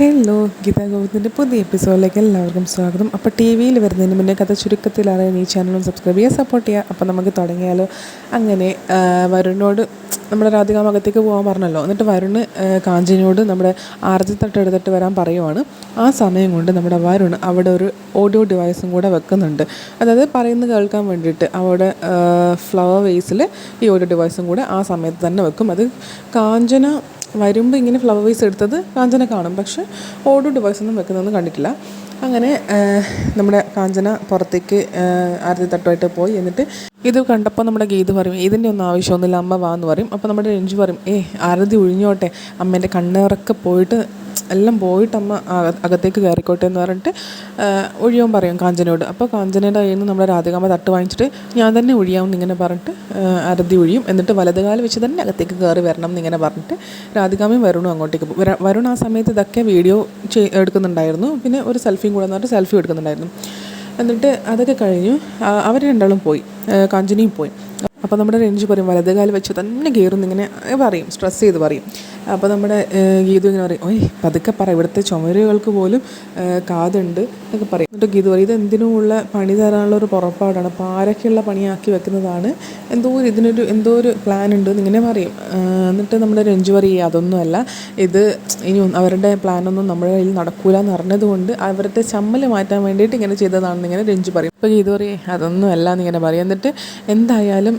Hello Gita ഗോവിന്ദിന്റെ പുതിയ എപ്പിസോഡിലേക്ക് എല്ലാവർക്കും സ്വാഗതം. അപ്പോൾ ടി വിയിൽ വരുന്നതിന് മുന്നേ കഥ ചുരുക്കത്തിൽ അറിയാൻ ഈ ചാനലും സബ്സ്ക്രൈബ് ചെയ്യുക സപ്പോർട്ട് ചെയ്യുക അപ്പോൾ നമുക്ക് തുടങ്ങിയാലോ. അങ്ങനെ വരുണിനോട് നമ്മുടെ രാധികാമകത്തേക്ക് പോകാൻ പറഞ്ഞല്ലോ. എന്നിട്ട് വരുണ് കാഞ്ചിനോട് നമ്മുടെ ആർജി തട്ട് എടുത്തിട്ട് വരാൻ പറയുവാണ്. ആ സമയം കൊണ്ട് നമ്മുടെ വരുൺ അവിടെ ഒരു ഓഡിയോ ഡിവൈസും കൂടെ വെക്കുന്നുണ്ട്. അതായത് പറയുന്നത് കേൾക്കാൻ വേണ്ടിയിട്ട് അവിടെ ഫ്ലവർ വേസിൽ ഈ ഓഡിയോ ഡിവൈസും കൂടെ ആ സമയത്ത് തന്നെ വെക്കും. അത് കാഞ്ചന വരുമ്പോൾ ഇങ്ങനെ ഫ്ലവർ വൈസ് എടുത്തത് കാഞ്ചന കാണും. പക്ഷെ ഓഡോ ഡിവൈസ് ഒന്നും വെക്കുന്നതൊന്നും കണ്ടിട്ടില്ല. അങ്ങനെ നമ്മുടെ കാഞ്ചന പുറത്തേക്ക് ആരതി തട്ടുമായിട്ട് പോയി. എന്നിട്ട് ഇത് കണ്ടപ്പോൾ നമ്മുടെ ഗീത് പറയും ഇതിന്റെ ഒന്നും ആവശ്യമൊന്നുമില്ല അമ്മ വാ എന്ന് പറയും. അപ്പോൾ നമ്മുടെ രഞ്ജു പറയും ഏ ആരതി ഒഴിഞ്ഞോട്ടെ. അമ്മേന്റെ കണ്ണേറൊക്കെ പോയിട്ട് എല്ലാം പോയിട്ട് അമ്മ അക- അകത്തേക്ക് കയറിക്കോട്ടെ എന്ന് പറഞ്ഞിട്ട് ഒഴിയാൻ പറയും കാഞ്ചനയോട്. അപ്പോൾ കാഞ്ചനയുടെ കയ്യിൽ നിന്ന് നമ്മുടെ രാധികാമ്മ തട്ട് വാങ്ങിച്ചിട്ട് ഞാൻ തന്നെ ഒഴിയാമെന്ന് ഇങ്ങനെ പറഞ്ഞിട്ട് അരതി ഒഴിയും. എന്നിട്ട് വലതുകാലം വെച്ച് തന്നെ അകത്തേക്ക് കയറി വരണം എന്നിങ്ങനെ പറഞ്ഞിട്ട് രാധികാമ്മയും വരുണും അങ്ങോട്ടേക്ക് പോകും വര- വരുൺ ആ സമയത്ത് ഇതൊക്കെ വീഡിയോ എടുക്കുന്നുണ്ടായിരുന്നു. പിന്നെ ഒരു സെൽഫിയും കൂടെ എന്ന് പറഞ്ഞിട്ട് സെൽഫി എടുക്കുന്നുണ്ടായിരുന്നു. എന്നിട്ട് അതൊക്കെ കഴിഞ്ഞു അവർ രണ്ടാളും പോയി. ആ, കാഞ്ചനയും പോയി. അപ്പോൾ നമ്മുടെ രഞ്ജു പറയും വലത് വലതുകാലം വെച്ച് തന്നെ കയറുന്നു ഇങ്ങനെ പറയും സ്ട്രെസ് ചെയ്ത് പറയും. അപ്പോൾ നമ്മുടെ ഗീതു ഇങ്ങനെ പറയും ഓയ് പതുക്കെ പറ ഇവിടുത്തെ ചുമരുകൾക്ക് പോലും കാതുണ്ട് എന്നൊക്കെ പറയും. എന്നിട്ട് ഗീതു പറയും ഇത് എന്തിനുമുള്ള പണി തരാനുള്ള ഒരു പുറപ്പാടാണ്. പാരക്കുള്ള പണിയാക്കി വെക്കുന്നതാണ്. എന്തോ ഒരു ഇതിനൊരു എന്തോ ഒരു പ്ലാൻ ഉണ്ട് എന്നിങ്ങനെ പറയും. എന്നിട്ട് നമ്മുടെ രഞ്ജു പറയും അതൊന്നുമല്ല. ഇത് ഇനി അവരുടെ പ്ലാനൊന്നും നമ്മുടെ കയ്യിൽ നടക്കൂല എന്ന് അറിഞ്ഞതുകൊണ്ട് അവരുടെ ചമ്മൽ മാറ്റാൻ വേണ്ടിയിട്ട് ഇങ്ങനെ ചെയ്തതാണെന്ന് ഇങ്ങനെ രഞ്ജു പറയും. അപ്പോൾ ഗീതു പറയും അതൊന്നും അല്ല എന്നിങ്ങനെ പറയും. എന്നിട്ട് എന്തായാലും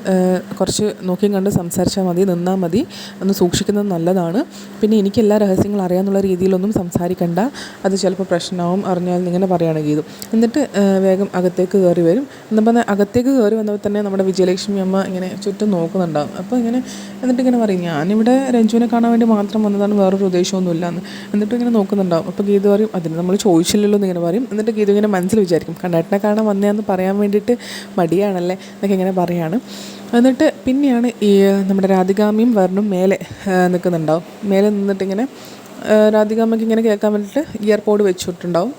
കുറച്ച് നോക്കിയും കണ്ട് സംസാരിച്ചാൽ മതി നിന്നാൽ മതി. ഒന്ന് സൂക്ഷിക്കുന്നത് നല്ലതാണ്. പിന്നെ എനിക്ക് എല്ലാ രഹസ്യങ്ങളും അറിയാമെന്നുള്ള രീതിയിലൊന്നും സംസാരിക്കണ്ട. അത് ചിലപ്പോൾ പ്രശ്നമാവും അറിഞ്ഞാൽ ഇങ്ങനെ പറയുകയാണ് ഗീതു എന്നിട്ട് വേഗം അകത്തേക്ക് കയറി വരും. എന്നപ്പോൾ അകത്തേക്ക് കയറി വന്നപ്പോൾ തന്നെ നമ്മുടെ വിജയലക്ഷ്മി അമ്മ ഇങ്ങനെ ചുറ്റും നോക്കുന്നുണ്ടാകും അപ്പോൾ ഇങ്ങനെ എന്നിട്ട് ഇങ്ങനെ പറയും ഞാനിവിടെ രഞ്ജുവിനെ കാണാൻ വേണ്ടി മാത്രം വന്നതാണ് വേറൊരു ഉദ്ദേശമൊന്നുമില്ല എന്ന് എന്നിട്ട് ഇങ്ങനെ നോക്കുന്നുണ്ടാവും. അപ്പോൾ ഗീതു പറയും അതിന് നമ്മൾ ചോദിച്ചില്ലല്ലോ എന്ന് ഇങ്ങനെ പറയും. എന്നിട്ട് ഗീതു ഇങ്ങനെ മനസ്സിൽ വിചാരിക്കും കണ്ണേട്ടനെ കാണാൻ വന്നതെന്ന് പറയാൻ വേണ്ടിയിട്ട് മടിയാണല്ലേ? എന്നൊക്കെ ഇങ്ങനെ പറയാണ്. എന്നിട്ട് പിന്നെയാണ് ഈ നമ്മുടെ രാധികാമ്മയും വരണും മേലെ നിൽക്കുന്നുണ്ടാവും. മേലെ നിന്നിട്ട് ഇങ്ങനെ ആ, രാധികാമ്മയ്ക്ക് ഇങ്ങനെ കേൾക്കാൻ വേണ്ടിയിട്ട് ഇയർ പോഡ് വെച്ചിട്ടുണ്ടാവും.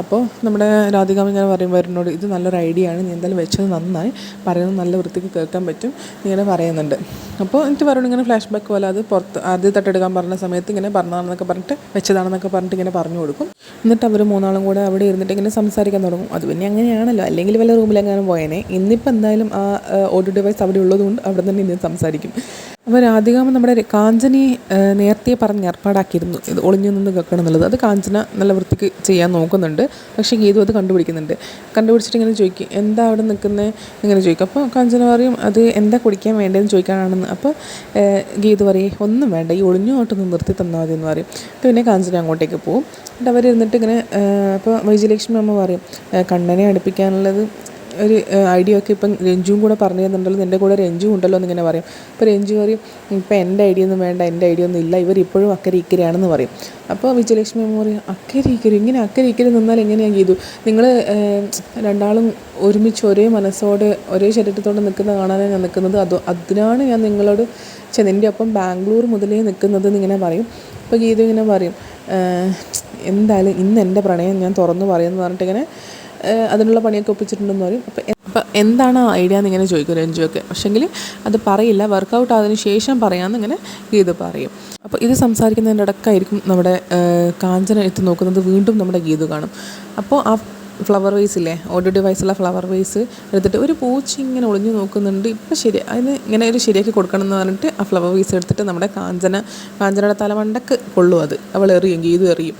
അപ്പോൾ നമ്മുടെ രാധികാമ്മ ഇങ്ങനെ പറയും വരുന്നോട് ഇത് നല്ലൊരു ഐഡിയ ആണ്. നീ എന്തായാലും വെച്ചത് നന്നായി. പറയുന്നത് നല്ല വൃത്തിക്ക് കേൾക്കാൻ പറ്റും. ഇങ്ങനെ പറയുന്നുണ്ട്. അപ്പോൾ എനിക്ക് വരുന്നു ഇങ്ങനെ ഫ്ലാഷ് ബാക്ക് പോലെ അത് പുറത്ത് ആദ്യം തട്ടെടുക്കാൻ പറഞ്ഞ സമയത്ത് ഇങ്ങനെ പറഞ്ഞതാണെന്നൊക്കെ പറഞ്ഞിട്ട് വെച്ചതാണെന്നൊക്കെ പറഞ്ഞിട്ട് ഇങ്ങനെ പറഞ്ഞു കൊടുക്കും. എന്നിട്ട് അവർ മൂന്നാളും കൂടെ അവിടെ ഇരുന്നിട്ട് ഇങ്ങനെ സംസാരിക്കാൻ തുടങ്ങും. അത് പിന്നെ അങ്ങനെയാണല്ലോ. അല്ലെങ്കിൽ വല്ല റൂമിലെങ്ങാനും പോയേനെ. ഇന്നിപ്പോൾ എന്തായാലും ആ ഓഡിയോ ഡിവൈസ് അവിടെ ഉള്ളതുകൊണ്ട് അവിടെ തന്നെ ഇന്ന് സംസാരിക്കും. അപ്പോൾ രാധികാമ നമ്മുടെ കാഞ്ചനി നേരത്തെ പറഞ്ഞ് ഏർപ്പാടാക്കിയിരുന്നു. ഇത് ഒളിഞ്ഞു നിന്ന് കേൾക്കണം എന്നുള്ളത്. അത് കാഞ്ചന നല്ല വൃത്തിക്ക് ചെയ്യാൻ നോക്കുന്നുണ്ട്. പക്ഷേ ഗീതു അത് കണ്ടുപിടിക്കുന്നുണ്ട്. കണ്ടുപിടിച്ചിട്ട് ഇങ്ങനെ ചോദിക്കും എന്താ അവിടെ നിൽക്കുന്നത് ഇങ്ങനെ ചോദിക്കും. അപ്പോൾ കാഞ്ചന പറയും അത് എന്താ കുടിക്കാൻ വേണ്ടതെന്ന് ചോദിക്കാനാണെന്ന്. അപ്പോൾ ഗീതു പറയും ഒന്നും വേണ്ട. ഈ ഒളിഞ്ഞു ഒളിഞ്ഞോട്ടൊന്ന് നിർത്തി തന്നാൽ മതി എന്ന് പറയും. പിന്നെ കാഞ്ചന അങ്ങോട്ടേക്ക് പോകും എന്നിട്ട് അവരിരുന്നിട്ട് ഇങ്ങനെ അപ്പോൾ വൈജയലക്ഷ്മി അമ്മ പറയും കണ്ണനെ അടുപ്പിക്കാനുള്ളത് ഒരു ഐഡിയ ഒക്കെ ഇപ്പം രഞ്ജുവും കൂടെ പറഞ്ഞു തന്നിട്ടുണ്ടല്ലോ. എന്റെ കൂടെ രഞ്ജു ഉണ്ടല്ലോ എന്നിങ്ങനെ പറയും. അപ്പോൾ രഞ്ജു പറയും ഇപ്പം എന്റെ ഐഡിയ ഒന്നും വേണ്ട എന്റെ ഐഡിയ ഒന്നും ഇല്ല ഇവർ ഇപ്പോഴും അക്കരെ ഇക്കരയാണെന്ന് പറയും. അപ്പോൾ വിജയലക്ഷ്മി പറയും അക്കരെ ഇക്കരെ ഇങ്ങനെ അക്കരെ ഇക്കരെ നിന്നാൽ എങ്ങനെയാണ് ചെയ്തു? നിങ്ങൾ രണ്ടാളും ഒരുമിച്ച് ഒരേ മനസ്സോടെ ഒരേ ശരീരത്തോടെ നിൽക്കുന്ന കാണാനാണ് ഞാൻ നിൽക്കുന്നത്. അതോ അതിനാണ് ഞാൻ നിങ്ങളോട് ചെ നിന്റെ ഒപ്പം ബാംഗ്ലൂർ മുതലേ നിൽക്കുന്നത് എന്നിങ്ങനെ പറയും. അപ്പോൾ ഗീത ഇങ്ങനെ പറയും എന്തായാലും ഇന്ന് എന്റെ പ്രണയം ഞാൻ തുറന്നു പറയുമെന്ന് പറഞ്ഞിട്ട് ഇങ്ങനെ അതിനുള്ള പണിയൊക്കെ ഒപ്പിച്ചിട്ടുണ്ടെന്ന് പറയും. അപ്പോൾ അപ്പോൾ എന്താണ് ആ ഐഡിയ എന്ന് ഇങ്ങനെ ചോദിക്കും രഞ്ജുവൊക്കെ പക്ഷെങ്കിൽ അത് പറയില്ല. വർക്കൗട്ട് ആയതിനു ശേഷം പറയാമെന്ന് ഇങ്ങനെ ഗീത പറയും. അപ്പോൾ ഇത് സംസാരിക്കുന്നതിന്റെ ഇടക്കായിരിക്കും നമ്മുടെ കാഞ്ചന എത്തി നോക്കുന്നത്. വീണ്ടും നമ്മുടെ ഗീതു കാണും. അപ്പോൾ ആ ഫ്ലവർ വേസ് ഇല്ലേ? ഓഡിയോ ഡിവൈസുള്ള ഫ്ലവർ വേസ് എടുത്തിട്ട് ഒരു പൂച്ച ഇങ്ങനെ ഒളിഞ്ഞു നോക്കുന്നുണ്ട്. ഇപ്പം ശരി അതിന് ഇങ്ങനെ ഒരു ശരിയാക്കി കൊടുക്കണം എന്ന് പറഞ്ഞിട്ട് ആ ഫ്ലവർ വേസ് എടുത്തിട്ട് നമ്മുടെ കാഞ്ചന കാഞ്ചനയുടെ തലമണ്ടക്ക് കൊള്ളും അത്. അവൾ എറിയും ഗീതു എറിയും.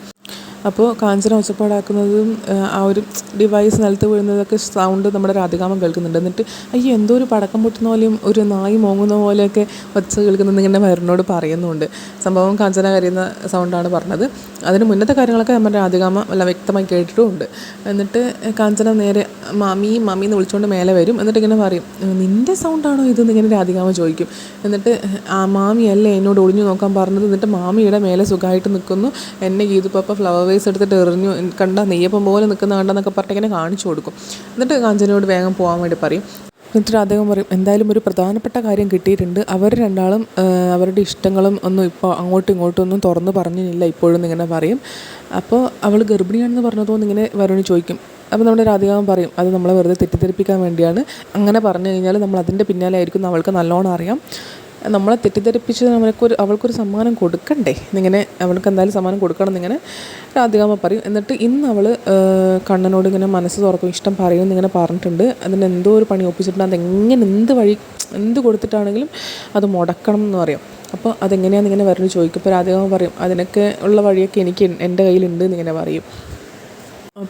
അപ്പോൾ കാഞ്ചന ഒച്ചപ്പാടാക്കുന്നതും ആ, ഒരു ഡിവൈസ് നിലത്ത് വീഴുന്നതൊക്കെ സൗണ്ട് നമ്മുടെ രാധികാമം കേൾക്കുന്നുണ്ട്. എന്നിട്ട് അയ്യോ എന്തോ ഒരു പടക്കം പൊട്ടുന്ന പോലെയും ഒരു നായി മോങ്ങുന്ന പോലെയൊക്കെ ഒച്ച കേൾക്കുന്നത് ഇങ്ങനെ വയറിനോട് പറയുന്നുണ്ട്. സംഭവം കാഞ്ചന കരയുന്ന സൗണ്ടാണ് പറഞ്ഞത്. അതിന് മുന്നത്തെ കാര്യങ്ങളൊക്കെ നമ്മുടെ രാധികാമ വല്ല വ്യക്തമായി കേട്ടിട്ടുമുണ്ട് എന്നിട്ട് കാഞ്ചന നേരെ മാമി മാമി എന്ന് വിളിച്ചുകൊണ്ട് മേലെ വരും. എന്നിട്ട് ഇങ്ങനെ പറയും നിന്റെ സൗണ്ടാണോ ഇതെന്ന് ഇങ്ങനെ രാധികാമ ചോദിക്കും. എന്നിട്ട് ആ മാമിയല്ലേ എന്നോട് ഒളിഞ്ഞു നോക്കാൻ പറഞ്ഞത്? എന്നിട്ട് മാമിയുടെ മേലെ സുഖമായിട്ട് നിൽക്കുന്നു. എന്നെ ഗീതുപ്പ ഫ്ലവർ വേസ് എടുത്തിട്ട് എറിഞ്ഞു. കണ്ട നെയ്യപ്പം പോലെ നിൽക്കുന്ന കണ്ടെന്നൊക്കെ പറഞ്ഞിട്ട് ഇങ്ങനെ കാണിച്ചു കൊടുക്കും. എന്നിട്ട് കാഞ്ചനയോട് വേഗം പോകാൻ വേണ്ടി പറയും. എന്നിട്ട് അദ്ദേഹം പറയും എന്തായാലും ഒരു പ്രധാനപ്പെട്ട കാര്യം കിട്ടിയിട്ടുണ്ട്. അവർ രണ്ടാളും അവരുടെ ഇഷ്ടങ്ങളും ഒന്നും ഇപ്പോൾ അങ്ങോട്ടും ഇങ്ങോട്ടും ഒന്നും തുറന്ന് പറഞ്ഞില്ല ഇപ്പോഴും ഇങ്ങനെ പറയും. അപ്പോൾ അവൾ ഗർഭിണിയാണെന്ന് പറഞ്ഞതുകൊണ്ട് ഇങ്ങനെ വരുണ് ചോദിക്കും. അപ്പോൾ നമ്മുടെ രാധികാവൻ പറയും അത് നമ്മളെ വെറുതെ തെറ്റിദ്ധരിപ്പിക്കാൻ വേണ്ടിയാണ്. അങ്ങനെ പറഞ്ഞു കഴിഞ്ഞാൽ നമ്മൾ അതിന്റെ പിന്നാലെ ആയിരിക്കും. അവൾക്ക് നല്ലോണം അറിയാം. നമ്മളെ തെറ്റിദ്ധരിപ്പിച്ച് അവനക്കൊരു അവൾക്കൊരു സമ്മാനം കൊടുക്കണ്ടേ? എന്നിങ്ങനെ അവൾക്ക് എന്തായാലും സമ്മാനം കൊടുക്കണം എന്നിങ്ങനെ രാധികാമ്മ പറയും. എന്നിട്ട് ഇന്ന് അവൾ കണ്ണനോട് ഇങ്ങനെ മനസ്സ് തുറക്കും ഇഷ്ടം പറയും എന്നിങ്ങനെ പറഞ്ഞിട്ടുണ്ട്. അതിന് എന്തോ ഒരു പണി ഒപ്പിച്ചിട്ടുണ്ട്. അതെങ്ങനെ എന്ത് വഴി എന്ത് കൊടുത്തിട്ടാണെങ്കിലും അത് മുടക്കണം എന്ന് പറയും. അപ്പോൾ അതെങ്ങനെയാണെന്ന് ഇങ്ങനെ വരുന്നു ചോദിക്കും. അപ്പോൾ രാധികാമ്മ പറയും അതിനൊക്കെ ഉള്ള വഴിയൊക്കെ എനിക്ക് എന്റെ കയ്യിലുണ്ട് എന്നിങ്ങനെ പറയും.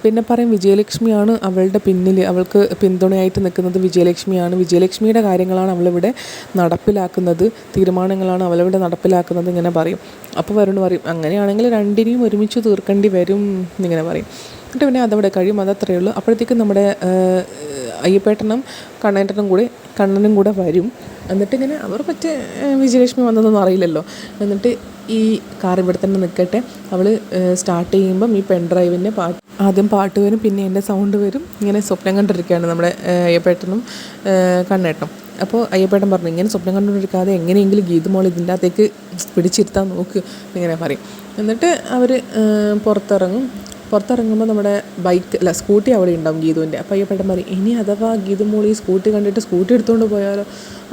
പിന്നെ പറയും വിജയലക്ഷ്മിയാണ് അവളുടെ പിന്നിൽ അവൾക്ക് പിന്തുണയായിട്ട് നിൽക്കുന്നത് വിജയലക്ഷ്മിയാണ്. വിജയലക്ഷ്മിയുടെ കാര്യങ്ങളാണ് അവളിവിടെ നടപ്പിലാക്കുന്നത്. തീരുമാനങ്ങളാണ് അവളിവിടെ നടപ്പിലാക്കുന്നത് ഇങ്ങനെ പറയും. അപ്പോൾ വരുന്നു പറയും അങ്ങനെയാണെങ്കിൽ രണ്ടിനെയും ഒരുമിച്ച് തീർക്കേണ്ടി വരും ഇങ്ങനെ പറയും. എന്നിട്ട് പിന്നെ അതവിടെ കഴിയും. അതത്രയേ ഉള്ളൂ. അപ്പോഴത്തേക്കും നമ്മുടെ അയ്യപ്പേട്ടനും കണ്ണേട്ടനും കൂടെ കണ്ണനും കൂടെ വരും. എന്നിട്ട് ഇങ്ങനെ അവർ മറ്റേ വിജയലക്ഷ്മി വന്നതൊന്നും അറിയില്ലല്ലോ. എന്നിട്ട് ഈ കാർ ഇവിടെ തന്നെ നിൽക്കട്ടെ. അവൾ സ്റ്റാർട്ട് ചെയ്യുമ്പം ഈ പെൻ ഡ്രൈവിന്റെ പാട്ട് ആദ്യം പാട്ട് വരും പിന്നെ എന്റെ സൗണ്ട് വരും. ഇങ്ങനെ സ്വപ്നം കണ്ടിരിക്കുകയാണ് നമ്മുടെ അയ്യപ്പേട്ടനും കണ്ണേട്ടനും. അപ്പോൾ അയ്യപ്പേട്ടൻ പറഞ്ഞു ഇങ്ങനെ സ്വപ്നം കണ്ടുകൊണ്ടിരിക്കാതെ എങ്ങനെയെങ്കിലും ഗീതുമോൾ ഇതിന്റെ അകത്തേക്ക് പിടിച്ചിരുത്താൻ നോക്ക് ഇങ്ങനെ പറയും. എന്നിട്ട് അവർ പുറത്തിറങ്ങും. പുറത്തിറങ്ങുമ്പോൾ നമ്മുടെ ബൈക്ക് അല്ല സ്കൂട്ടി അവിടെ ഉണ്ടാവും ഗീതുവിന്റെ. അപ്പോൾ അയ്യപ്പേട്ടൻ പറയും ഇനി അഥവാ ഗീതുമോൾ ഈ സ്കൂട്ടി കണ്ടിട്ട് സ്കൂട്ടി എടുത്തുകൊണ്ട് പോയാലോ?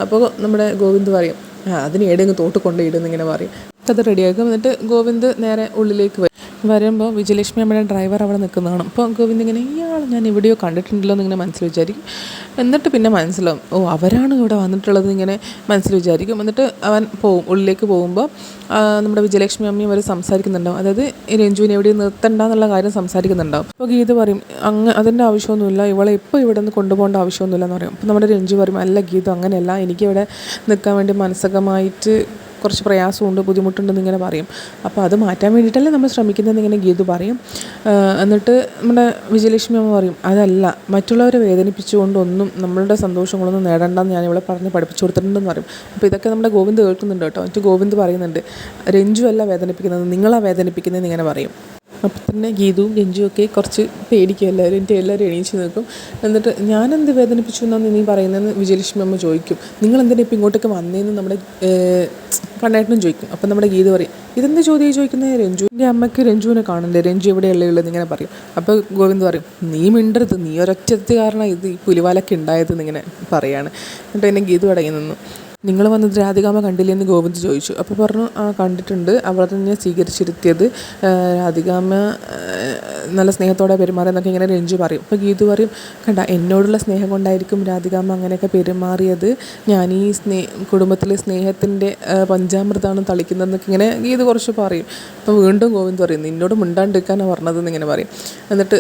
അപ്പോൾ നമ്മുടെ ഗോവിന്ദ് പറയും അതിന് ഏടെങ്കിലും തോട്ട് കൊണ്ടുപോയിടുന്നിങ്ങനെ പറയും. അത് റെഡിയാക്കും. എന്നിട്ട് ഗോവിന്ദ് നേരെ ഉള്ളിലേക്ക് വരും. വരുമ്പോൾ വിജയലക്ഷ്മി അമ്മയുടെ ഡ്രൈവർ അവിടെ നിൽക്കുന്നതാണ്. അപ്പോൾ ഗോവിന്ദ് ഇങ്ങനെ ഇയാൾ ഞാൻ എവിടെയോ കണ്ടിട്ടുണ്ടല്ലോ എന്നിങ്ങനെ മനസ്സിൽ വിചാരിക്കും. എന്നിട്ട് പിന്നെ മനസ്സിലാവും ഓ അവരാണ് ഇവിടെ വന്നിട്ടുള്ളത് ഇങ്ങനെ മനസ്സിൽ വിചാരിക്കും. എന്നിട്ട് അവൻ പോവും ഉള്ളിലേക്ക് പോകുമ്പോൾ നമ്മുടെ വിജയലക്ഷ്മി അമ്മയും അവർ സംസാരിക്കുന്നുണ്ടാവും. അതായത് രഞ്ജുവിനെ എവിടെയും നിർത്തണ്ട എന്നുള്ള കാര്യം സംസാരിക്കുന്നുണ്ടാവും. അപ്പോൾ ഗീത പറയും അങ്ങ് അതിന്റെ ആവശ്യമൊന്നുമില്ല ഇവളെ ഇപ്പോൾ ഇവിടെ നിന്ന് കൊണ്ടുപോകേണ്ട ആവശ്യമൊന്നുമില്ല എന്ന് പറയും. അപ്പോൾ നമ്മുടെ രഞ്ജു പറയും അല്ല ഗീത അങ്ങനെയല്ല. എനിക്കിവിടെ നിൽക്കാൻ വേണ്ടി മാനസികമായിട്ട് കുറച്ച് പ്രയാസമുണ്ട് ബുദ്ധിമുട്ടുണ്ടെന്ന് ഇങ്ങനെ പറയും. അപ്പോൾ അത് മാറ്റാൻ വേണ്ടിയിട്ടല്ലേ നമ്മൾ ശ്രമിക്കുന്നതെന്ന് ഇങ്ങനെ ഗീതു പറയും. എന്നിട്ട് നമ്മുടെ വിജയലക്ഷ്മി അമ്മ പറയും അതല്ല മറ്റുള്ളവരെ വേദനിപ്പിച്ചുകൊണ്ടൊന്നും നമ്മളുടെ സന്തോഷങ്ങളൊന്നും നേടണ്ടെന്ന് ഞാൻ ഇവിടെ പറഞ്ഞ് പഠിപ്പിച്ചു കൊടുത്തിട്ടുണ്ടെന്ന് പറയും. അപ്പോൾ ഇതൊക്കെ നമ്മുടെ ഗോവിന്ദ് കേൾക്കുന്നുണ്ട് കേട്ടോ. എന്നിട്ട് ഗോവിന്ദ് പറയുന്നുണ്ട് രഞ്ജു അല്ല വേദനിപ്പിക്കുന്നത് നിങ്ങളാ വേദനിപ്പിക്കുന്നതെന്ന് ഇങ്ങനെ പറയും. അപ്പം തന്നെ ഗീതുവും രഞ്ജുവും ഒക്കെ കുറച്ച് പേടിക്കും എല്ലാവരും എന്റെ എല്ലാവരും എണീച്ച് നിൽക്കും. എന്നിട്ട് ഞാനെന്ത് വേദനിപ്പിച്ചു എന്നാണ് നീ പറയുന്നതെന്ന് വിജയലക്ഷ്മി അമ്മ ചോദിക്കും. നിങ്ങൾ എന്തിനാ ഇപ്പം ഇങ്ങോട്ടൊക്കെ വന്നതെന്ന് നമ്മുടെ കണ്ണേട്ടനും ചോദിക്കും. അപ്പം നമ്മുടെ ഗീത പറയും ഇതെന്ത് ചോദ്യം ചോദിക്കുന്നത് രഞ്ജുവിന്റെ അമ്മയ്ക്ക് രഞ്ജുവിനെ കാണില്ലേ രഞ്ജു എവിടെയല്ലേ ഉള്ളത് ഇങ്ങനെ പറയും. അപ്പോൾ ഗോവിന്ദ് പറയും നീ മിണ്ടരുത്. നീ ഒരൊറ്റത്ത് കാരണം ഇത് ഈ പുലിവാലൊക്കെ ഉണ്ടായത് എന്നിങ്ങനെ പറയാണ്. എന്നിട്ട് എന്നെ ഗീത അടങ്ങി നിന്നു. നിങ്ങൾ വന്നത് രാധികാമ്മ കണ്ടില്ലെന്ന് ഗോവിന്ദ് ചോദിച്ചു. അപ്പോൾ പറഞ്ഞു ആ കണ്ടിട്ടുണ്ട്. അവളെ തന്നെ സ്വീകരിച്ചിരുത്തിയത് രാധികാമ്മ നല്ല സ്നേഹത്തോടെ പെരുമാറിയെന്നൊക്കെ ഇങ്ങനെ രഞ്ജു പറയും. അപ്പോൾ ഗീതു പറയും കണ്ട എന്നോടുള്ള സ്നേഹം കൊണ്ടായിരിക്കും രാധികാമ്മ അങ്ങനെയൊക്കെ പെരുമാറിയത്. ഞാൻ ഈ സ്നേ കുടുംബത്തിലെ സ്നേഹത്തിന്റെ പഞ്ചാമൃതമാണ് തളിക്കുന്നതെന്നൊക്കെ ഇങ്ങനെ ഗീതു കുറച്ച് പറയും. അപ്പോൾ വീണ്ടും ഗോവിന്ദ് പറയും നിന്നോട് മിണ്ടാണ്ടിരിക്കാനാണ് പറഞ്ഞതെന്ന് ഇങ്ങനെ പറയും. എന്നിട്ട്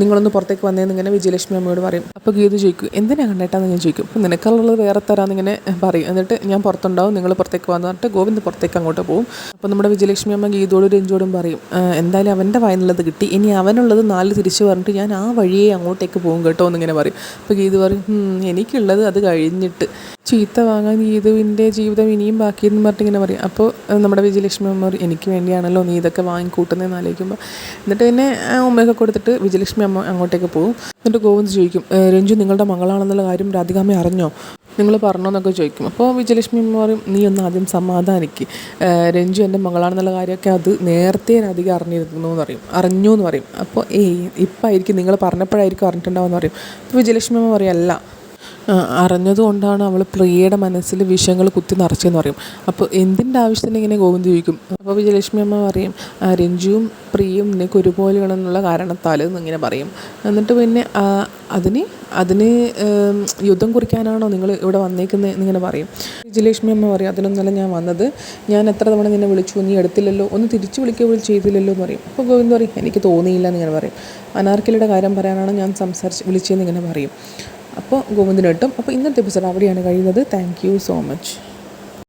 നിങ്ങളൊന്ന് പുറത്തേക്ക് വന്നതെന്ന് ഇങ്ങനെ വിജയലക്ഷ്മി അമ്മയോട് പറയും. അപ്പോൾ ഗീതു ചോദിക്കും എന്തിനാണ് കണ്ടേട്ടാന്ന് ഞാൻ ചോദിക്കും? അപ്പോൾ നിനക്കുള്ളത് വേറെ തരാമെന്ന് ഇങ്ങനെ പറയും. എന്നിട്ട് ഞാൻ പുറത്തുണ്ടാവും നിങ്ങൾ പുറത്തേക്ക് വന്നു പറഞ്ഞിട്ട് ഗോവിന്ദ് പുറത്തേക്ക് അങ്ങോട്ട് പോകും. അപ്പോൾ നമ്മുടെ വിജയലക്ഷ്മി അമ്മ ഗീതോടും രഞ്ജോടും പറയും എന്തായാലും അവന്റെ വായനുള്ളത് കിട്ടി. ഇനി അവനുള്ളത് നാല് തിരിച്ച് പറഞ്ഞിട്ട് ഞാൻ ആ വഴിയെ അങ്ങോട്ടേക്ക് പോകും കേട്ടോ എന്നിങ്ങനെ പറയും. അപ്പോൾ ഗീത പറയും എനിക്കുള്ളത് അത് കഴിഞ്ഞിട്ട്. ചീത്ത വാങ്ങാൻ ഗീതുവിന്റെ ജീവിതം ഇനിയും ബാക്കിയെന്ന് പറഞ്ഞിട്ട് ഇങ്ങനെ പറയും. അപ്പോൾ നമ്മുടെ വിജയലക്ഷ്മി അമ്മ പറയും എനിക്ക് വേണ്ടിയാണല്ലോ നീ ഇതൊക്കെ വാങ്ങിക്കൂട്ടുന്നതെന്ന് ആലോചിക്കുമ്പോൾ എന്നിട്ട് പിന്നെ ഉമ്മയൊക്കെ കൊടുത്തിട്ട് വിജയലക്ഷ്മി അമ്മ അങ്ങോട്ടേക്ക് പോകും. എന്നിട്ട് ഗോവിന്ദ് ചോദിക്കും രഞ്ജു നിങ്ങളുടെ മകളാണെന്നുള്ള കാര്യം രാധികാമ്മ അറിഞ്ഞോ? നിങ്ങൾ പറഞ്ഞോ എന്നൊക്കെ ചോദിക്കും. അപ്പോൾ വിജയലക്ഷ്മി പറയും നീ ഒന്ന് ആദ്യം സമാധാനിക്ക്. രഞ്ജു എന്റെ മകളാണെന്നുള്ള കാര്യമൊക്കെ അത് നേരത്തെ അധികം അറിഞ്ഞിരുന്നു എന്ന് പറയും. അറിഞ്ഞു എന്ന് പറയും. അപ്പോൾ ഏയ് ഇപ്പം ആയിരിക്കും നിങ്ങൾ പറഞ്ഞപ്പോഴായിരിക്കും അറിഞ്ഞിട്ടുണ്ടാവുമെന്ന് പറയും. അപ്പോൾ വിജയലക്ഷ്മി അമ്മ പറയും അല്ല അറിഞ്ഞതുകൊണ്ടാണ് അവൾ പ്രിയയുടെ മനസ്സിൽ വിഷങ്ങൾ കുത്തി നിറച്ചതെന്ന് പറയും. അപ്പോൾ എന്തിന്റെ ആവശ്യത്തിന് ഇങ്ങനെ ഗോവിന്ദ് ചോദിക്കും? അപ്പോൾ വിജയലക്ഷ്മി അമ്മ പറയും രഞ്ജുവും പ്രിയയും നിനക്ക് ഒരുപോലെയാണെന്നുള്ള കാരണത്താൽ എന്നിങ്ങനെ പറയും. എന്നിട്ട് പിന്നെ അതിന് അതിന് യുദ്ധം കുറിക്കാനാണോ നിങ്ങൾ ഇവിടെ വന്നേക്കുന്നത് എന്നിങ്ങനെ പറയും. വിജയലക്ഷ്മി അമ്മ പറയും അതിനൊന്നല്ല ഞാൻ വന്നത്. ഞാൻ എത്ര തവണ നിന്നെ വിളിച്ചു നീ എടുത്തില്ലല്ലോ ഒന്ന് തിരിച്ചു വിളിക്കുക ചെയ്തില്ലല്ലോ എന്ന് പറയും. അപ്പോൾ ഗോവിന്ദ് പറയും എനിക്ക് തോന്നിയില്ല എന്നിങ്ങനെ പറയും. അനാർക്കലിയുടെ കാര്യം പറയാനാണ് ഞാൻ സംസാരിച്ച് വിളിച്ചതെന്ന് ഇങ്ങനെ പറയും. അപ്പോൾ ഗോവിന്ദിന് കിട്ടും അപ്പോൾ ഇന്നത്തെ എപ്പിസോഡ് അവിടെയാണ് കഴിയുന്നത്. Thank you so much